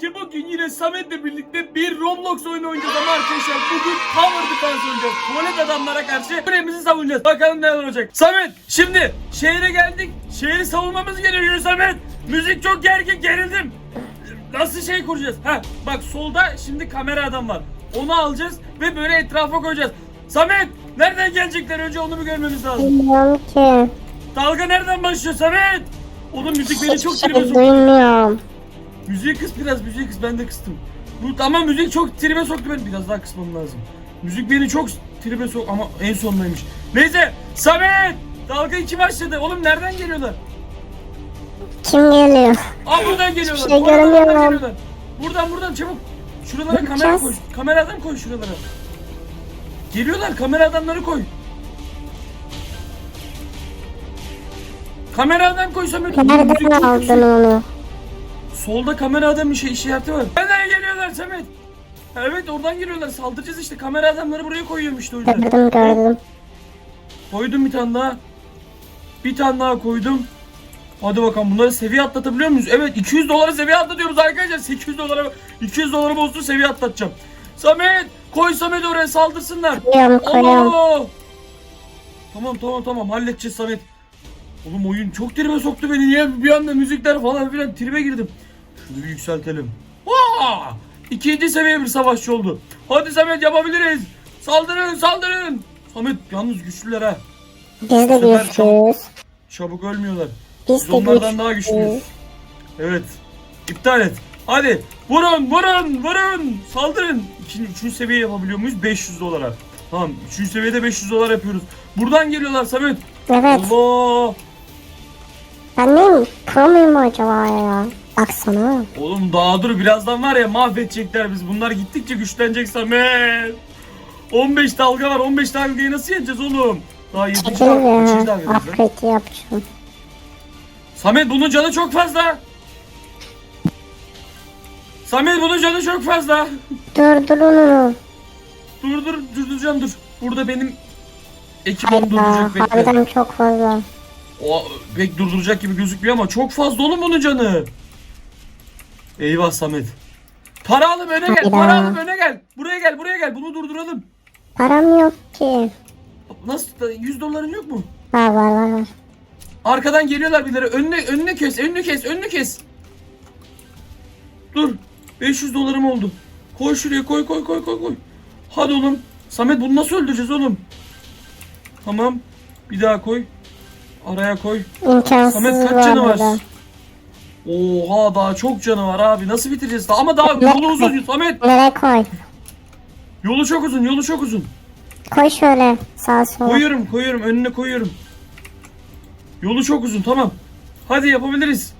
ki bugün yine Samet'le birlikte bir Roblox oyunu oynayacağız ama arkadaşlar bugün Tower Defense oynayacağız. Tuvalet adamlara karşı kulemizi savunacağız. Bakalım neler olacak. Samet şimdi şehre geldik. Şehri savunmamız gerekiyor Samet. Müzik çok gergin gerildim. Nasıl şey kuracağız? Ha bak solda şimdi kamera adam var. Onu alacağız ve böyle etrafa koyacağız. Samet nereden gelecekler önce onu bir görmemiz lazım. Bilmiyorum ki. Dalga nereden başlıyor Samet? Oğlum müzik beni çok tribe soktu. duymuyorum. Müziği kıs biraz müziği kıs ben de kıstım. Bu ama müzik çok tribe soktu beni biraz daha kısmam lazım. Müzik beni çok tribe sok ama en sondaymış. Neyse Samet dalga iki başladı. Oğlum nereden geliyorlar? Kim geliyor? Aa buradan geliyorlar. şey buradan göremiyorum. geliyorlar. Buradan buradan çabuk. Şuralara Ne kamera yapacağız? koy. Kamera adam koy şuralara. Geliyorlar kamera adamları koy. Kamera adam koy Samet. Nereden aldın onu? Solda kamera adam şey işareti var. Nereden geliyorlar Samet? Evet oradan geliyorlar. Saldıracağız işte. Kamera adamları buraya koyuyorum işte o yüzden. Gördüm gördüm. Koydum bir tane daha. Bir tane daha koydum. Hadi bakalım bunları seviye atlatabiliyor muyuz? Evet 200 dolara seviye atlatıyoruz arkadaşlar. 800 dolara 200 dolara bozdu seviye atlatacağım. Samet koy Samet oraya saldırsınlar. Koyuyorum koyuyorum. Allah! Tamam tamam tamam halledeceğiz Samet. Oğlum oyun çok tribe soktu beni. Niye bir anda müzikler falan filan tribe girdim. Şunu bir yükseltelim. Vaa! İkinci seviye bir savaşçı oldu. Hadi Samet yapabiliriz. Saldırın saldırın. Samet yalnız güçlüler ha. Biz de güçlüyüz. Çabuk ölmüyorlar. Biz Biz de onlardan daha güçlüyüz. Evet. İptal et. Hadi vurun vurun vurun. Saldırın. İkinci, üçüncü seviye yapabiliyor muyuz? 500 dolara. Tamam. Üçüncü seviyede 500 dolar yapıyoruz. Buradan geliyorlar Samet. Evet. Allah. Ben neyim? Pro muyum acaba ya? Baksana. Oğlum daha dur birazdan var ya mahvedecekler biz. Bunlar gittikçe güçlenecek Samet. 15 dalga var. 15 dalgayı nasıl yeneceğiz oğlum? Daha 7. Çekil dalga. 3. ya. dalgadayız lan. Upgrade yapacağım. Samet bunun canı çok fazla. Samet bunun canı çok fazla. Dur dur onu. Dur dur durduracağım dur. Burada benim ekibim durduracak bekle. Harbiden çok fazla. O pek durduracak gibi gözükmüyor ama çok fazla oğlum bunun canı. Eyvah Samet. Para alıp öne gel. Hayda. Para alıp öne gel. Buraya gel buraya gel. Bunu durduralım. Param yok ki. Nasıl 100 doların yok mu? Var var var var. Arkadan geliyorlar birileri. Önüne önüne kes, önünü kes, önünü kes. Dur. 500 dolarım oldu. Koy şuraya, koy koy koy koy koy. Hadi oğlum. Samet bunu nasıl öldüreceğiz oğlum? Tamam. Bir daha koy. Araya koy. İmkansız Samet kaç canı var? burada. Oha daha çok canı var abi. Nasıl bitireceğiz? Ama daha yolu uzun Samet. Nereye koy? Yolu çok uzun, yolu çok uzun. Koy şöyle sağa sola. Koyuyorum, koyuyorum. Önüne koyuyorum. Yolu çok uzun. Tamam. Hadi yapabiliriz.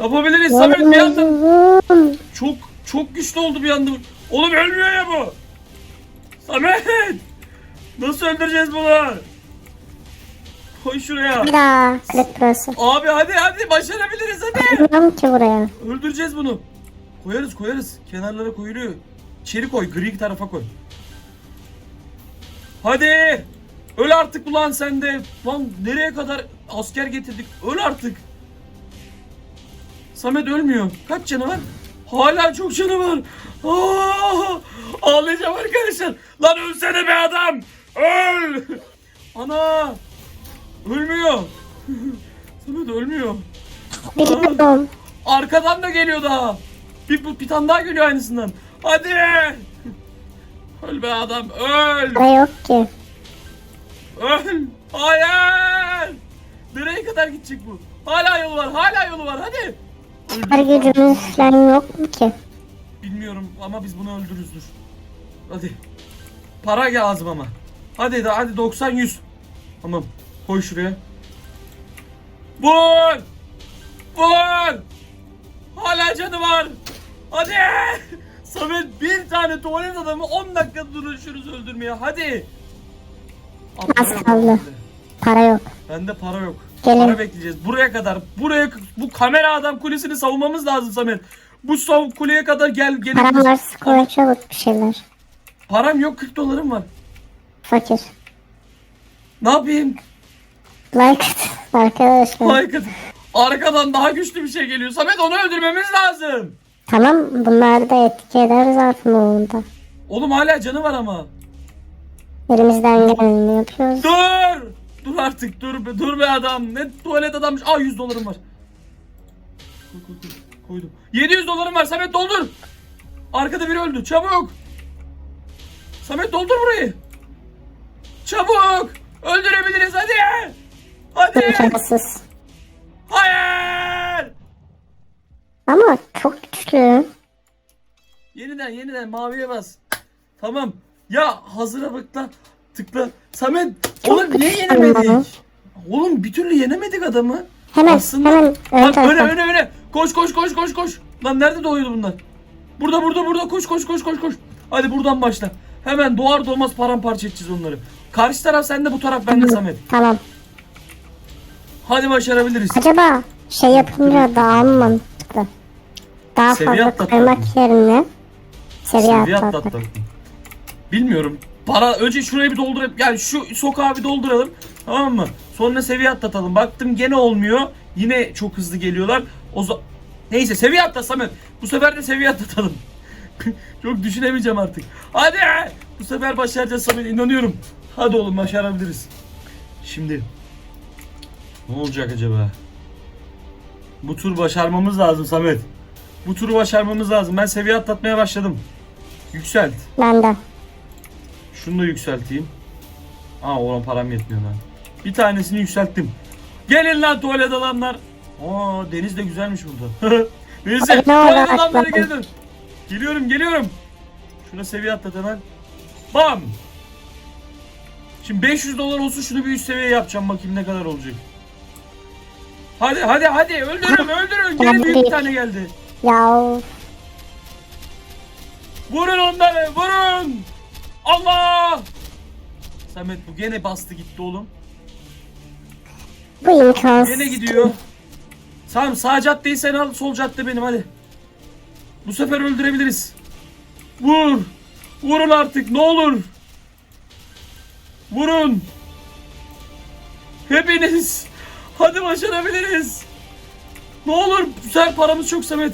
Yapabiliriz. Samet bir anda. Çok çok güçlü oldu bir anda. Oğlum ölmüyor ya bu. Samet. Nasıl öldüreceğiz bunu? Koy şuraya. Bir daha. Kırık burası. Abi hadi hadi başarabiliriz hadi. Bilmiyorum ki buraya. Öldüreceğiz bunu. Koyarız koyarız. Kenarlara koyuluyor. İçeri koy. Gri tarafa koy. Hadi. Öl artık ulan sen de. Lan nereye kadar asker getirdik? Öl artık. Samet ölmüyor. Kaç canı var? Hala çok canı var. Aa, ağlayacağım arkadaşlar. Lan ölsene be adam. Öl. Ana. Ölmüyor. Samet ölmüyor. Arkadan da geliyor daha. Bir, bir, tane daha geliyor aynısından. Hadi. Öl be adam öl. Para yok ki. Öl. Hayır. Nereye kadar gidecek bu? Hala yolu var hala yolu var hadi. Her Öldür. gücümüz falan yok mu ki? Bilmiyorum ama biz bunu öldürürüzdür. Hadi. Para lazım ama. Hadi hadi 90 100. Tamam. Koy şuraya. Vur! Vur! Hala canı var. Hadi! Samet bir tane tuvalet adamı 10 dakika duruşuruz öldürmeye. Hadi. Az yok kaldı. Para yok. Bende para yok. Gelin. Para bekleyeceğiz. Buraya kadar. Buraya bu kamera adam kulesini savunmamız lazım Samet. Bu sav kuleye kadar gel gelin. Param var koy çabuk bir şeyler. Param yok 40 dolarım var. Fakir. Ne yapayım? Like at arkadaşlar. Like atın. Arkadan daha güçlü bir şey geliyor. Samet onu öldürmemiz lazım. Tamam bunları da etki ederiz zaten oyunda. Oğlum hala canı var ama. Elimizden geleni yapıyoruz. Dur! Dur artık dur be dur be adam. Ne tuvalet adammış. Aa 100 dolarım var. Koy, koy, koy. Koydum. 700 dolarım var. Samet doldur. Arkada biri öldü. Çabuk. Samet doldur burayı. Çabuk. Öldürebiliriz hadi. Hadi. İmkansız. Hayır. Ama çok güçlü. Yeniden yeniden maviye bas. Tamam. Ya hazıra bak tıkla. Samet oğlum niye yenemedik? Oğlum bir türlü yenemedik adamı. Hemen Aslında- hemen Lan öne tarafa. öne öne. Koş koş koş koş koş. Lan nerede doğuyordu bunlar? Burada burada burada koş koş koş koş koş. Hadi buradan başla. Hemen doğar doğmaz paramparça edeceğiz onları. Karşı taraf sende bu taraf bende Samet. Tamam. Hadi başarabiliriz. Acaba şey yapınca daha mı mantıklı? Daha Seviye fazla atlatmak koymak mı? yerine seviye, Seviye atlatmak. Bilmiyorum. Para önce şurayı bir doldurup yani şu sokağı bir dolduralım. Tamam mı? Sonra seviye atlatalım. Baktım gene olmuyor. Yine çok hızlı geliyorlar. O Neyse seviye atlat Samet. Bu sefer de seviye atlatalım. çok düşünemeyeceğim artık. Hadi! Bu sefer başaracağız Samet inanıyorum. Hadi oğlum başarabiliriz. Şimdi ne olacak acaba? Bu tur başarmamız lazım Samet. Bu turu başarmamız lazım. Ben seviye atlatmaya başladım. Yükselt. Ben de. Şunu da yükselteyim. Aa oğlum param yetmiyor lan. Bir tanesini yükselttim. Gelin lan tuvalet adamlar. Aa deniz de güzelmiş burada. Neyse tuvalet adamları dön. Geliyorum geliyorum. Şuna seviye atlat hemen. Bam. Şimdi 500 dolar olsun şunu bir üst seviye yapacağım bakayım ne kadar olacak. Hadi hadi hadi öldürün öldürün. Büyük bir tane geldi. Ya Vurun onları vurun. Allah. Samet bu gene bastı gitti oğlum. bu imkansız. Gene gidiyor. Tamam sağ caddeyi sen al sol cadde benim hadi. Bu sefer öldürebiliriz. Vur. Vurun artık ne olur. Vurun. Hepiniz. Hadi başarabiliriz. Ne olur bu sefer paramız çok Samet.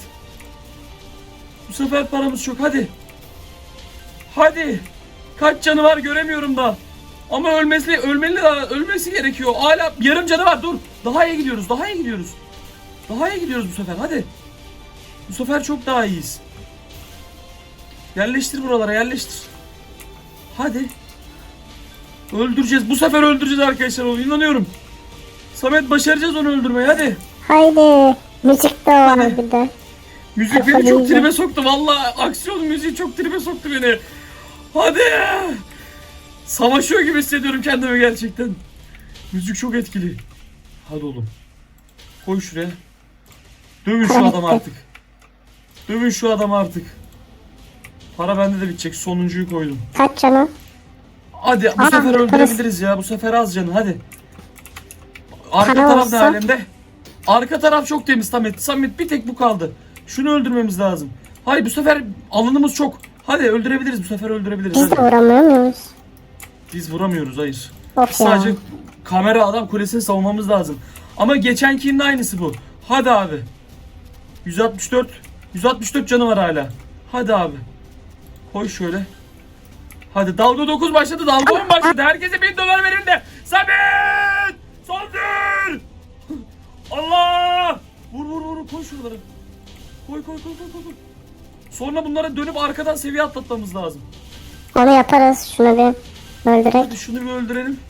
Bu sefer paramız çok hadi. Hadi. Kaç canı var göremiyorum da. Ama ölmesi ölmeli ölmesi gerekiyor. Hala yarım canı var. Dur. Daha iyi gidiyoruz. Daha iyi gidiyoruz. Daha iyi gidiyoruz bu sefer. Hadi. Bu sefer çok daha iyiyiz. Yerleştir buralara yerleştir. Hadi. Öldüreceğiz. Bu sefer öldüreceğiz arkadaşlar inanıyorum. Samet başaracağız onu öldürmeyi. Hadi. Haydi. Müzik de var Hadi. bir de. Müzik beni çok tribe soktu. Valla aksiyon müziği çok tribe soktu beni. Hadi. Savaşıyor gibi hissediyorum kendimi gerçekten. Müzik çok etkili. Hadi oğlum. Koy şuraya. Dövün şu adamı artık. Dövün şu adamı artık. Para bende de bitecek. Sonuncuyu koydum. Kaç canı? Hadi bu Aa, sefer öldürebiliriz ya. Bu sefer az canı hadi. Arka Para taraf ne olsa- halinde? Arka taraf çok temiz Samet. Samet bir tek bu kaldı. Şunu öldürmemiz lazım. Hayır bu sefer alanımız çok. Hadi öldürebiliriz bu sefer öldürebiliriz. Biz de Hadi. muyuz? Biz vuramıyoruz hayır. Of ya. Sadece kamera adam kulesini savunmamız lazım. Ama geçenkinin aynısı bu. Hadi abi. 164. 164 canı var hala. Hadi abi. Koy şöyle. Hadi dalga 9 başladı. Dalga 10 başladı. Herkese 1000 dolar verin de. Samet! Allah! Vur vur vur koy şuraları. Koy koy koy koy koy. Sonra bunlara dönüp arkadan seviye atlatmamız lazım. Onu yaparız. Şunu bir öldürek. Hadi şunu bir öldürelim.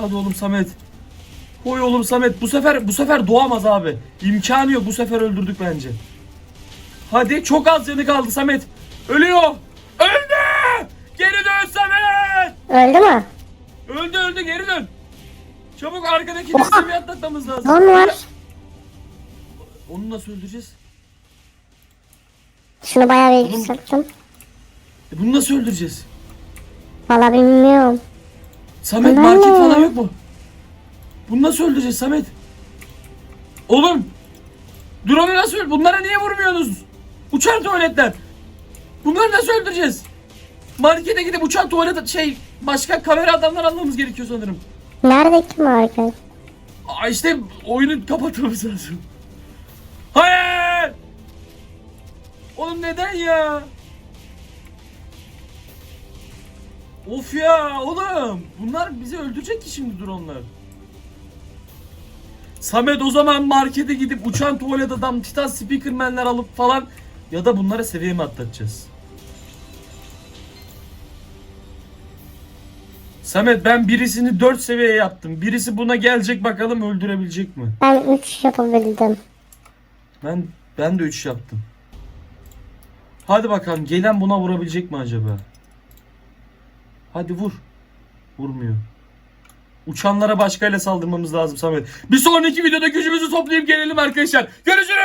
Hadi oğlum Samet. Koy oğlum Samet. Bu sefer bu sefer doğamaz abi. İmkanı yok. Bu sefer öldürdük bence. Hadi çok az canı kaldı Samet. Ölüyor. Öldü. Geri dön Samet. Öldü mü? Öldü öldü geri dön. Çabuk arkadaki seviye atlatmamız lazım. Son var. Onu nasıl öldüreceğiz? Şunu bayağı bir Oğlum. yükselttim. E bunu nasıl öldüreceğiz? Valla bilmiyorum. Samet Ana. market falan yok mu? Bunu nasıl öldüreceğiz Samet? Oğlum! Drone'u nasıl öldür? Bunlara niye vurmuyorsunuz? Uçan tuvaletler. Bunları nasıl öldüreceğiz? Markete gidip uçan tuvalet şey başka kamera adamlar almamız gerekiyor sanırım. Nerede ki market? Aa işte oyunu kapatmamız lazım. Hayır! Oğlum neden ya? Of ya oğlum. Bunlar bizi öldürecek ki şimdi dronlar. Samet o zaman markete gidip uçan tuvalet adam, titan speakermenler alıp falan ya da bunlara seviye mi atlatacağız? Samet ben birisini 4 seviye yaptım. Birisi buna gelecek bakalım öldürebilecek mi? Ben 3 yapabildim. Ben ben de 3 yaptım. Hadi bakalım gelen buna vurabilecek mi acaba? Hadi vur. Vurmuyor. Uçanlara başkayla saldırmamız lazım Samet. Bir sonraki videoda gücümüzü toplayıp gelelim arkadaşlar. Görüşürüz.